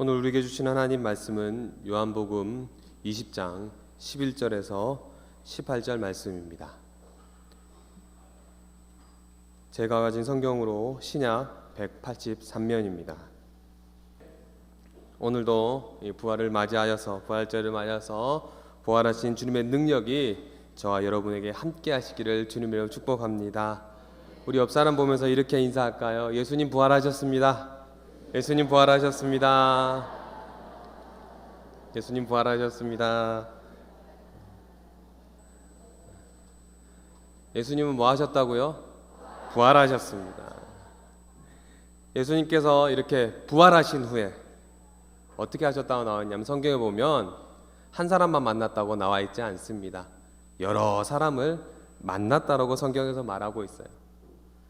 오늘 우리에게 주신 하나님 말씀은 요한복음 20장 11절에서 18절 말씀입니다. 제가 가진 성경으로 신약 183면입니다. 오늘도 이 부활을 맞이하여서 부활절을 맞이해서 부활하신 주님의 능력이 저와 여러분에게 함께 하시기를 주님으로 축복합니다. 우리 옆 사람 보면서 이렇게 인사할까요? 예수님 부활하셨습니다. 예수님 부활하셨습니다. 예수님 부활하셨습니다. 예수님은 뭐 하셨다고요? 부활하셨습니다. 예수님께서 이렇게 부활하신 후에 어떻게 하셨다고 나왔냐면 성경에 보면 한 사람만 만났다고 나와 있지 않습니다. 여러 사람을 만났다라고 성경에서 말하고 있어요.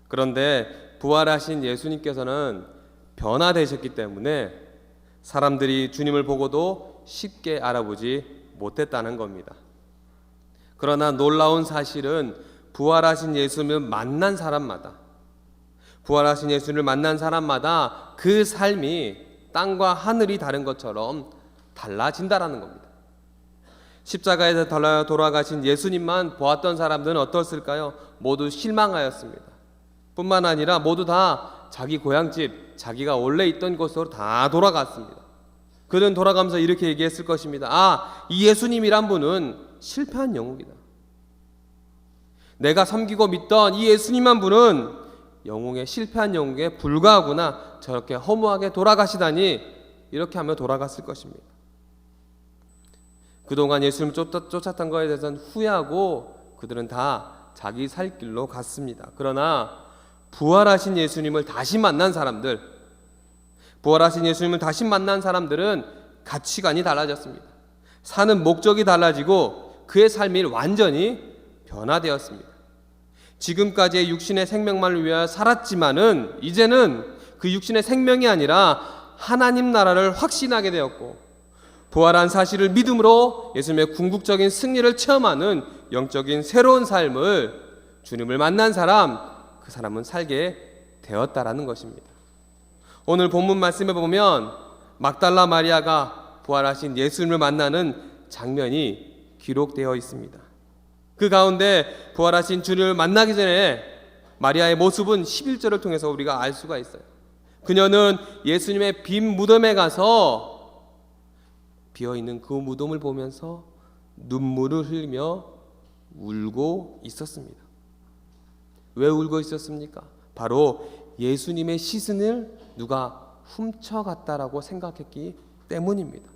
그런데 부활하신 예수님께서는 변화되셨기 때문에 사람들이 주님을 보고도 쉽게 알아보지 못했다는 겁니다. 그러나 놀라운 사실은 부활하신 예수님을 만난 사람마다 부활하신 예수를 만난 사람마다 그 삶이 땅과 하늘이 다른 것처럼 달라진다라는 겁니다. 십자가에서 돌아가신 예수님만 보았던 사람들은 어떻을까요? 모두 실망하였습니다. 뿐만 아니라 모두 다 자기 고향집, 자기가 원래 있던 곳으로 다 돌아갔습니다. 그는 돌아가면서 이렇게 얘기했을 것입니다. 아, 이 예수님이란 분은 실패한 영웅이다. 내가 섬기고 믿던 이 예수님만 분은 영웅의 실패한 영웅에 불과하구나. 저렇게 허무하게 돌아가시다니 이렇게 하며 돌아갔을 것입니다. 그동안 예수님을 쫓았, 쫓았던 것에 대해서는 후회하고 그들은 다 자기 살 길로 갔습니다. 그러나 부활하신 예수님을 다시 만난 사람들, 부활하신 예수님을 다시 만난 사람들은 가치관이 달라졌습니다. 사는 목적이 달라지고 그의 삶이 완전히 변화되었습니다. 지금까지의 육신의 생명만을 위하여 살았지만은 이제는 그 육신의 생명이 아니라 하나님 나라를 확신하게 되었고 부활한 사실을 믿음으로 예수님의 궁극적인 승리를 체험하는 영적인 새로운 삶을 주님을 만난 사람 그 사람은 살게 되었다라는 것입니다. 오늘 본문 말씀에 보면 막달라 마리아가 부활하신 예수님을 만나는 장면이 기록되어 있습니다. 그 가운데 부활하신 주님을 만나기 전에 마리아의 모습은 11절을 통해서 우리가 알 수가 있어요. 그녀는 예수님의 빈 무덤에 가서 비어 있는 그 무덤을 보면서 눈물을 흘리며 울고 있었습니다. 왜 울고 있었습니까? 바로 예수님의 시신을 누가 훔쳐갔다라고 생각했기 때문입니다.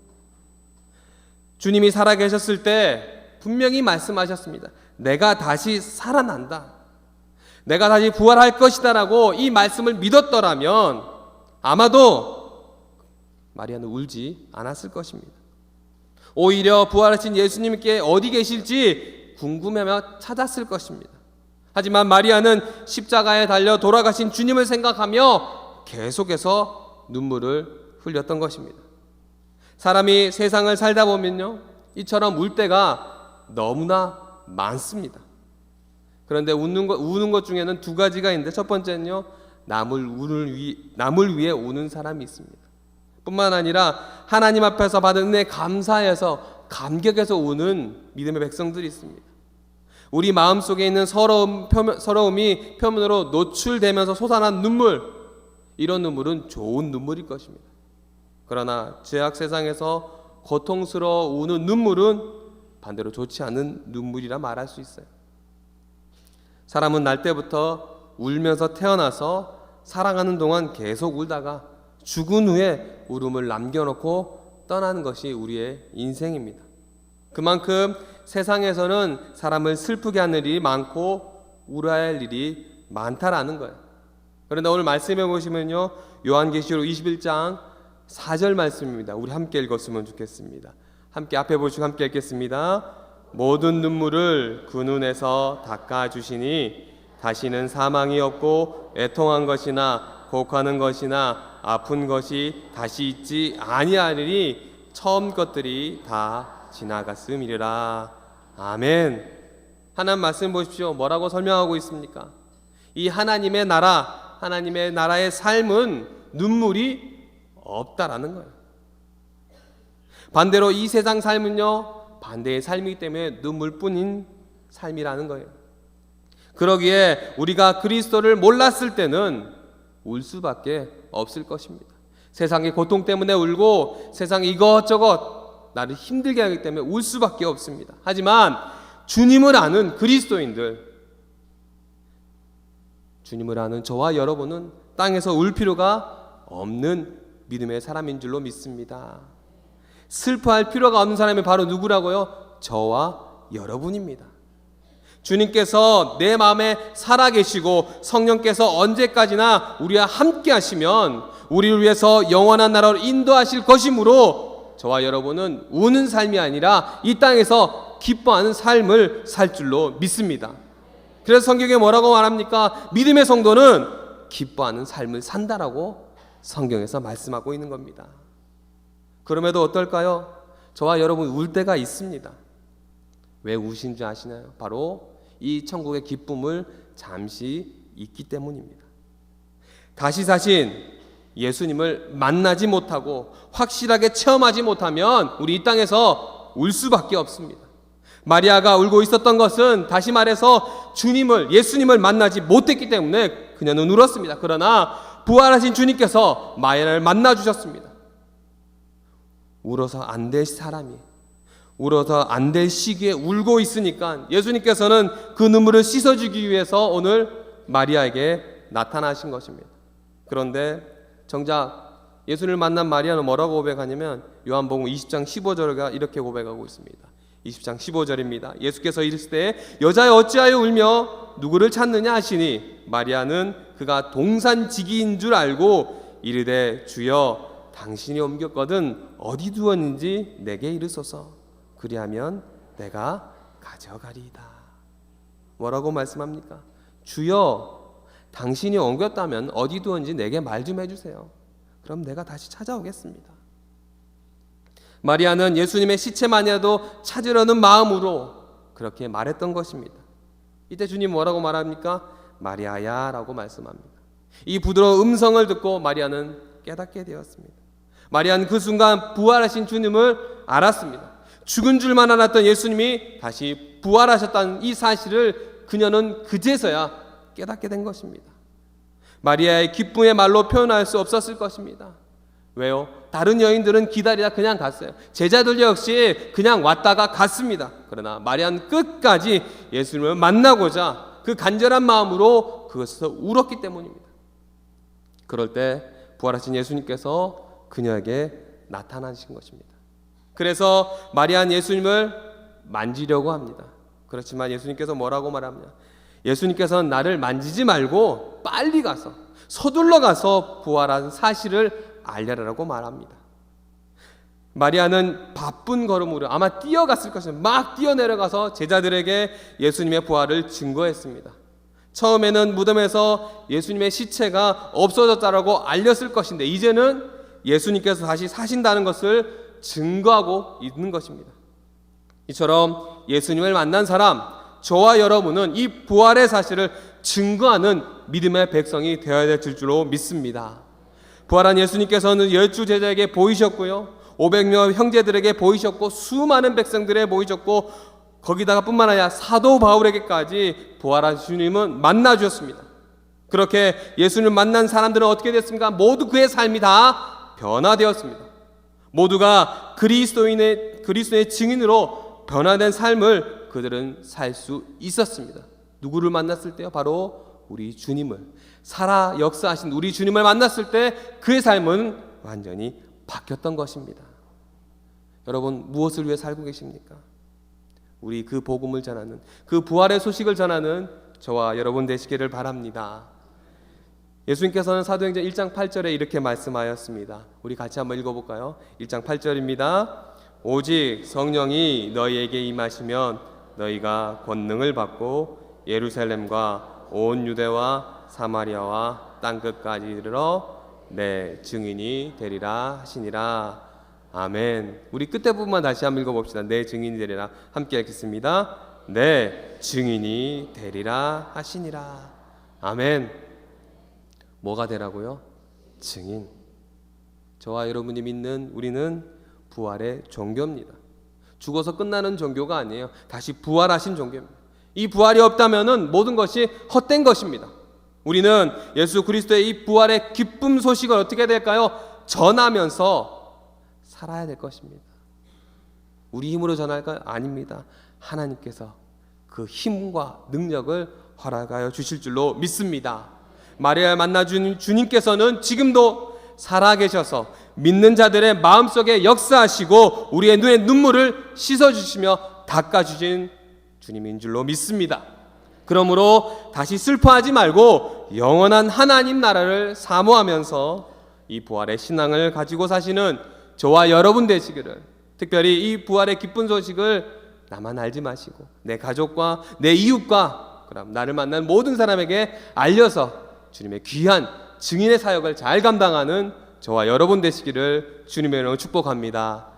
주님이 살아계셨을 때 분명히 말씀하셨습니다. 내가 다시 살아난다. 내가 다시 부활할 것이다라고 이 말씀을 믿었더라면 아마도 마리아는 울지 않았을 것입니다. 오히려 부활하신 예수님께 어디 계실지 궁금해하며 찾았을 것입니다. 하지만 마리아는 십자가에 달려 돌아가신 주님을 생각하며 계속해서 눈물을 흘렸던 것입니다. 사람이 세상을 살다 보면요, 이처럼 울 때가 너무나 많습니다. 그런데 웃는 것, 우는 것 중에는 두 가지가 있는데 첫 번째는요, 남을 우는 위, 남을 위해 우는 사람이 있습니다. 뿐만 아니라 하나님 앞에서 받은 은혜 감사해서 감격해서 우는 믿음의 백성들이 있습니다. 우리 마음 속에 있는 서러움, 표면, 서러움이 표면으로 노출되면서 솟아난 눈물, 이런 눈물은 좋은 눈물일 것입니다. 그러나 죄악 세상에서 고통스러워 우는 눈물은 반대로 좋지 않은 눈물이라 말할 수 있어요. 사람은 날 때부터 울면서 태어나서 사랑하는 동안 계속 울다가 죽은 후에 울음을 남겨놓고 떠나는 것이 우리의 인생입니다. 그만큼 세상에서는 사람을 슬프게 하는 일이 많고 울어야 할 일이 많다라는 거예요. 그런데 오늘 말씀해 보시면요. 요한계시록 21장 4절 말씀입니다. 우리 함께 읽었으면 좋겠습니다. 함께 앞에 보시고 함께 읽겠습니다. 모든 눈물을 그 눈에서 닦아 주시니 다시는 사망이 없고 애통한 것이나 곡하는 것이나 아픈 것이 다시 있지 아니하리니 처음 것들이 다 지나갔음이리라. 아멘. 하나님 말씀 보십시오. 뭐라고 설명하고 있습니까? 이 하나님의 나라, 하나님의 나라의 삶은 눈물이 없다라는 거예요. 반대로 이 세상 삶은요, 반대의 삶이기 때문에 눈물뿐인 삶이라는 거예요. 그러기에 우리가 그리스도를 몰랐을 때는 울 수밖에 없을 것입니다. 세상의 고통 때문에 울고 세상 이것저것 나를 힘들게 하기 때문에 울 수밖에 없습니다. 하지만 주님을 아는 그리스도인들, 주님을 아는 저와 여러분은 땅에서 울 필요가 없는 믿음의 사람인 줄로 믿습니다. 슬퍼할 필요가 없는 사람이 바로 누구라고요? 저와 여러분입니다. 주님께서 내 마음에 살아계시고 성령께서 언제까지나 우리와 함께 하시면 우리를 위해서 영원한 나라로 인도하실 것이므로 저와 여러분은 우는 삶이 아니라 이 땅에서 기뻐하는 삶을 살 줄로 믿습니다. 그래서 성경에 뭐라고 말합니까? 믿음의 성도는 기뻐하는 삶을 산다라고 성경에서 말씀하고 있는 겁니다. 그럼에도 어떨까요? 저와 여러분 울 때가 있습니다. 왜 우신지 아시나요? 바로 이 천국의 기쁨을 잠시 잊기 때문입니다. 다시 사신 예수님을 만나지 못하고 확실하게 체험하지 못하면 우리 이 땅에서 울 수밖에 없습니다. 마리아가 울고 있었던 것은 다시 말해서 주님을 예수님을 만나지 못했기 때문에 그녀는 울었습니다. 그러나 부활하신 주님께서 마리아를 만나 주셨습니다. 울어서 안 될 사람이 울어서 안 될 시기에 울고 있으니까 예수님께서는 그 눈물을 씻어주기 위해서 오늘 마리아에게 나타나신 것입니다. 그런데 정작 예수를 만난 마리아는 뭐라고 고백하냐면 요한복음 20장 15절가 이렇게 고백하고 있습니다. 20장 15절입니다. 예수께서 이르실 때 여자여 어찌하여 울며 누구를 찾느냐 하시니 마리아는 그가 동산지기인 줄 알고 이르되 주여 당신이 옮겼거든 어디 두었는지 내게 이르소서 그리하면 내가 가져가리이다. 뭐라고 말씀합니까? 주여 당신이 옮겼다면 어디 두었는지 내게 말 좀 해주세요. 그럼 내가 다시 찾아오겠습니다. 마리아는 예수님의 시체만이라도 찾으려는 마음으로 그렇게 말했던 것입니다. 이때 주님 뭐라고 말합니까? 마리아야 라고 말씀합니다. 이 부드러운 음성을 듣고 마리아는 깨닫게 되었습니다. 마리아는 그 순간 부활하신 주님을 알았습니다. 죽은 줄만 알았던 예수님이 다시 부활하셨다는 이 사실을 그녀는 그제서야 깨닫게 된 것입니다. 마리아의 기쁨의 말로 표현할 수 없었을 것입니다. 왜요? 다른 여인들은 기다리다 그냥 갔어요. 제자들 역시 그냥 왔다가 갔습니다. 그러나 마리아는 끝까지 예수님을 만나고자 그 간절한 마음으로 그것에서 울었기 때문입니다. 그럴 때 부활하신 예수님께서 그녀에게 나타나신 것입니다. 그래서 마리아는 예수님을 만지려고 합니다. 그렇지만 예수님께서 뭐라고 말합냐? 예수님께서는 나를 만지지 말고 빨리 가서 서둘러 가서 부활한 사실을 알려라라고 말합니다. 마리아는 바쁜 걸음으로 아마 뛰어갔을 것입니다. 막 뛰어내려가서 제자들에게 예수님의 부활을 증거했습니다. 처음에는 무덤에서 예수님의 시체가 없어졌다라고 알렸을 것인데 이제는 예수님께서 다시 사신다는 것을 증거하고 있는 것입니다. 이처럼 예수님을 만난 사람, 저와 여러분은 이 부활의 사실을 증거하는 믿음의 백성이 되어야 될 줄로 믿습니다. 부활한 예수님께서는 열주 제자에게 보이셨고요. 500명 형제들에게 보이셨고 수많은 백성들에 보이셨고 거기다가 뿐만 아니라 사도 바울에게까지 부활한 주님은 만나 주셨습니다. 그렇게 예수님을 만난 사람들은 어떻게 됐습니까? 모두 그의 삶이 다 변화되었습니다. 모두가 그리스도인의 그리스도의 증인으로 변화된 삶을 그들은 살 수 있었습니다. 누구를 만났을 때요? 바로 우리 주님을 살아 역사하신 우리 주님을 만났을 때 그의 삶은 완전히 바뀌었던 것입니다. 여러분 무엇을 위해 살고 계십니까? 우리 그 복음을 전하는 그 부활의 소식을 전하는 저와 여러분 되시기를 바랍니다. 예수님께서는 사도행전 1장 8절에 이렇게 말씀하였습니다. 우리 같이 한번 읽어볼까요? 1장 8절입니다. 오직 성령이 너희에게 임하시면 너희가 권능을 받고 예루살렘과 온 유대와 사마리아와 땅 끝까지 이르러 내 증인이 되리라 하시니라. 아멘. 우리 끝에 부분만 다시 한번 읽어봅시다. 내 증인이 되리라. 함께 읽겠습니다. 내 증인이 되리라 하시니라. 아멘. 뭐가 되라고요? 증인. 저와 여러분이 믿는 우리는 부활의 종교입니다. 죽어서 끝나는 종교가 아니에요. 다시 부활하신 종교입니다. 이 부활이 없다면은 모든 것이 헛된 것입니다. 우리는 예수 그리스도의 이 부활의 기쁨 소식을 어떻게 될까요? 전하면서 살아야 될 것입니다. 우리 힘으로 전할까요? 아닙니다. 하나님께서 그 힘과 능력을 허락하여 주실 줄로 믿습니다. 마리아를 만나 준 주님께서는 지금도 살아 계셔서 믿는 자들의 마음속에 역사하시고 우리의 눈에 눈물을 씻어 주시며 닦아 주신 주님인 줄로 믿습니다. 그러므로 다시 슬퍼하지 말고 영원한 하나님 나라를 사모하면서 이 부활의 신앙을 가지고 사시는 저와 여러분 되시기를 특별히 이 부활의 기쁜 소식을 나만 알지 마시고 내 가족과 내 이웃과 그럼 나를 만난 모든 사람에게 알려서 주님의 귀한 증인의 사역을 잘 감당하는 저와 여러분 되시기를 주님의 이름으로 축복합니다.